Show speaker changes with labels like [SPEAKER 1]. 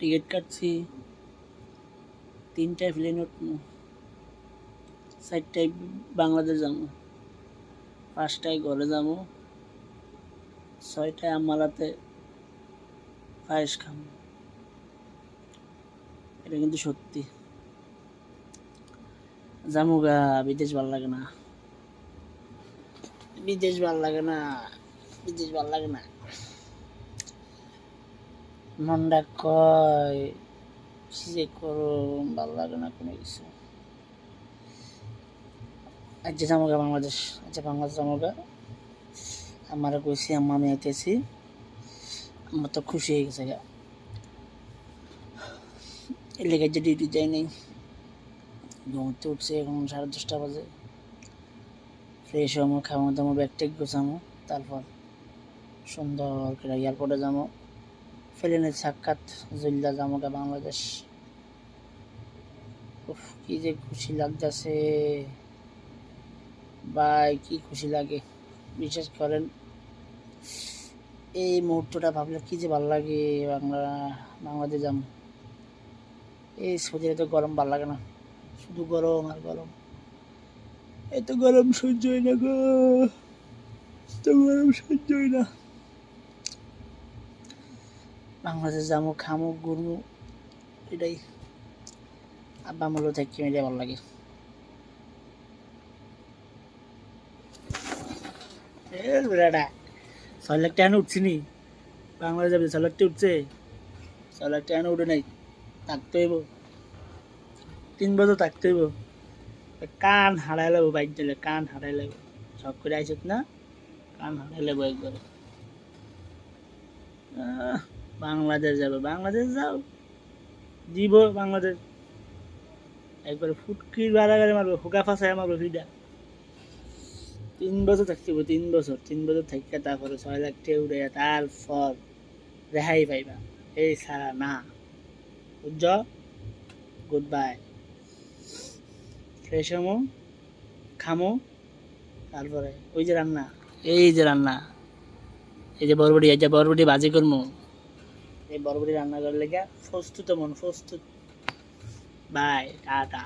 [SPEAKER 1] Ticket কাটছি। তিনটায় plane উঠবো চারটায় বাংলাদেশ যাব। পাঁচটায় ঘরে যাব। ছয়টায় আমালাতে পায়েস খাব। এটা কিন্তু সত্যি। যাব গা, বিদেশ ভালো লাগে না। বিদেশ ভালো লাগে না। বিদেশ ভালো লাগে না। মনটা কয় যে করো ভালো লাগে না কোনো কিছু। আজকে যাব গা বাংলাদেশ আচ্ছা বাংলাদেশ যাব গা আমার কইছি, আম্মা আমি আইতেছি। আমার তো খুশি হয়ে গেছে গা। লেগে যে ডিউটি যাই নাই, ঘুমতে উঠছে এখন সাড়ে দশটা বাজে। ফ্রেশ হব খাওয়া দামো ব্যাগ টেক গোছামো, তারপর সুন্দর করে এয়ারপোর্টে যাব প্লেনের সাক্ষাৎ জুল্লা যাব বাংলাদেশ। উফ, কি যে খুশি লাগতেছে। ভাই, কি খুশি লাগে। বিশ্বাস করেন, এই মুহূর্তটা ভাবলে কি যে ভালো লাগে বাংলা, বাংলাদেশ যাম এই সৌদিতে তো গরম ভালো লাগে না। শুধু গরম আর গরম। এত গরম সহ্য হয় না গো। এত গরম সহ্য হয় না। বাংলাদেশ যাব খামো ঘুরমো এটাই। আব্বা মূল্য থাকি এটাই ভালো লাগে। বেড়াটা ছয় লাখ টাকা উঠছি নি বাংলাদেশ যাবে ছয় উঠছে। ছয় লাখ উঠে নাই, থাকতে হইব। তিন বছর থাকতে হইব। কান হারাই লাগবো, বাইক দিলে কান হারাই লাগবো। সব করে আইসত না, কান হারাই লাগবো একবারে। বাংলাদেশ যাবে, বাংলাদেশ যাও। দিব বাংলাদেশ। একবারে ফুটকির বাড়াগাড়ি মারবো, হুকা ফাঁসায় মারবো ভিডা তিন বছর থাকতে হবে তিন বছর। তিন বছর থাকতে তারপরে ছয় লাখ টাকা উঠে তারপর রেহাই পাইবা। এই সারা না। বুঝছ? গুড বাই ফ্রেশ হমো, খামো, তারপরে ওই যে রান্না, এই যে রান্না, এই যে বরবটি, এই যে বরবটি বাজি করব এই বরবটি রান্না করলে লেগে প্রস্তুত মন প্রস্তুত। Bye tata.